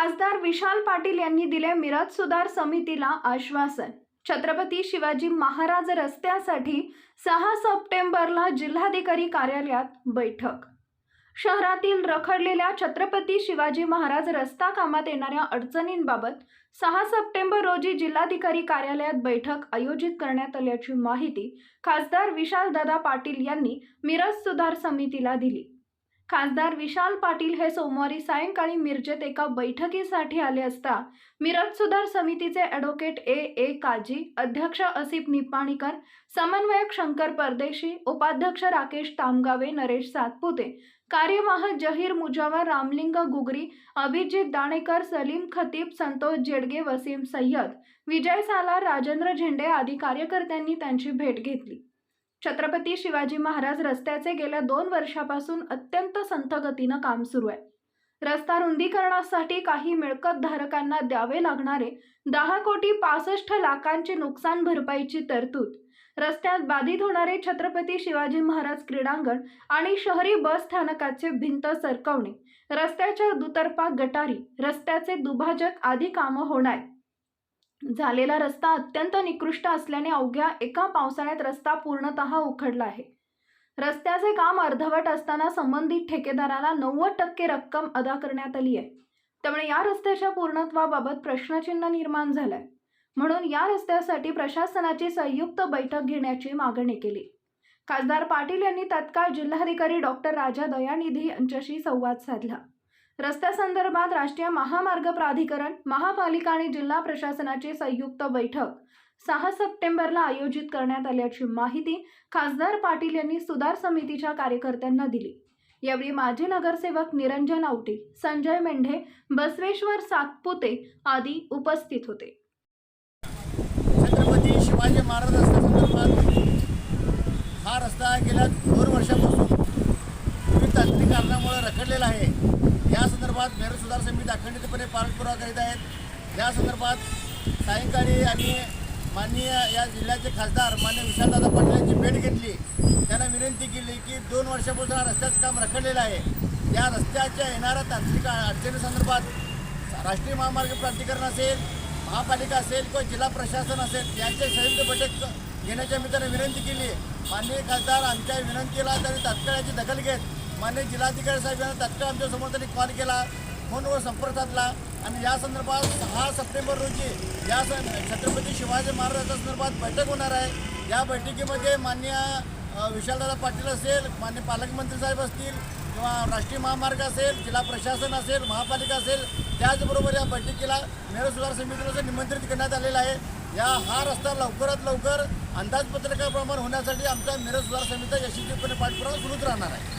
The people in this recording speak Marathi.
खासदार विशाल पाटील यांनी दिले मिरज सुधार समितीला आश्वासन. छत्रपती शिवाजी महाराज रस्त्यासाठी सहा सप्टेंबरला जिल्हाधिकारी कार्यालयात बैठक. शहरातील रखडलेल्या छत्रपती शिवाजी महाराज रस्ता कामात येणाऱ्या अडचणींबाबत सहा सप्टेंबर रोजी जिल्हाधिकारी कार्यालयात बैठक आयोजित करण्यात आल्याची माहिती खासदार विशालदादा पाटील यांनी मिरज सुधार समितीला दिली. खासदार विशाल पाटील हे सोमवारी सायंकाळी मिरजेत एका बैठकीसाठी आले असता मिरज सुधार समितीचे ॲडव्होकेट ए. ए. काजी अध्यक्ष असिफ निपाणीकर समन्वयक शंकर परदेशी उपाध्यक्ष राकेश तामगावे नरेश सातपुते कार्यवाह जहीर मुजावर रामलिंग गुगरी अभिजित दाणेकर सलीम खतीब संतोष जेडगे वसीम सय्यद विजय सालार राजेंद्र झेंडे आदी कार्यकर्त्यांनी त्यांची भेट घेतली. छत्रपती शिवाजी महाराज रस्त्याचे गेल्या दोन वर्षापासून अत्यंत संथगतीनं काम सुरू आहे. रस्ता रुंदीकरणासाठी काही मिळकत धारकांना द्यावे लागणारे दहा कोटी पासष्ट लाखांची नुकसान भरपाईची तरतूद रस्त्यात बाधित होणारे छत्रपती शिवाजी महाराज क्रीडांगण आणि शहरी बस स्थानकाचे भिंत सरकवणे रस्त्याच्या दुतर्फा गटारी रस्त्याचे दुभाजक आदी कामं होणार. झालेला रस्ता अत्यंत निकृष्ट असल्याने अवघ्या एका पावसाळ्यात रस्ता पूर्णतः उखडला आहे. रस्त्याचे काम अर्धवट असताना संबंधित ठेकेदाराला नव्वद टक्के रक्कम अदा करण्यात आली आहे. त्यामुळे या रस्त्याच्या पूर्णत्वाबाबत प्रश्नचिन्ह निर्माण झालंय. म्हणून या रस्त्यासाठी प्रशासनाची संयुक्त बैठक घेण्याची मागणी केली. खासदार पाटील यांनी तत्काळ जिल्हाधिकारी डॉक्टर राजा दयानिधी यांच्याशी संवाद साधला. रस्त्यासंदर्भात राष्ट्रीय महामार्ग प्राधिकरण महापालिका आणि जिल्हा प्रशासनाची संयुक्त बैठक सहा सप्टेंबरला आयोजित करण्यात आल्याची माहिती खासदार पाटील यांनी सुधार समितीच्या कार्यकर्त्यांना दिली. यावेळी माजी नगरसेवक निरंजन आवटे संजय मेंढे बसवेश्वर सातपुते आदी उपस्थित होते. छत्रपती शिवाजी महाराज रस्त्यासंदर्भात हा रस्ता गेल्या दोन वर्षापासून तांत्रिक कारणामुळे रखडलेला आहे. या संदर्भात मेहर सुधार समिती अखंडितपणे पाठपुरावा करीत आहेत. या संदर्भात सायंकाळी आम्ही माननीय या जिल्ह्याचे खासदार मान्य विशालदादा पाटील यांची भेट घेतली. त्यांना विनंती केली की दोन वर्षापासून हा रस्त्याचं काम रखडलेलं आहे. या रस्त्याच्या येणाऱ्या तांत्रिक अडचणीसंदर्भात राष्ट्रीय महामार्ग प्राधिकरण असेल महापालिका असेल किंवा जिल्हा प्रशासन असेल यांचे संयुक्त बैठक घेण्याच्या मित्राने विनंती केली. माननीय खासदार आमच्या विनंतीला त्यांनी तात्काळ याची दखल घेत माननीय जिल्हाधिकारी साहेब यांना तात्काळ आमच्यासमोर त्यांनी कॉल. केला फोनवर संपर्क साधला. आणि या संदर्भात सहा सप्टेंबर रोजी या स छत्रपती शिवाजी महाराजांच्या संदर्भात बैठक होणार आहे. या बैठकीमध्ये मान्य विशालदादा पाटील असेल मान्य पालकमंत्री साहेब असतील किंवा राष्ट्रीय महामार्ग असेल जिल्हा प्रशासन असेल महापालिका असेल त्याचबरोबर या बैठकीला मेयर सुधार समितीला निमंत्रित करण्यात आलेलं आहे. या हा रस्ता लवकरात लवकर अंदाजपत्रकाप्रमाणे होण्यासाठी आमचा मेयर सुधार समिती यशस्वीपणे पाठपुरावा सुरूच राहणार आहे.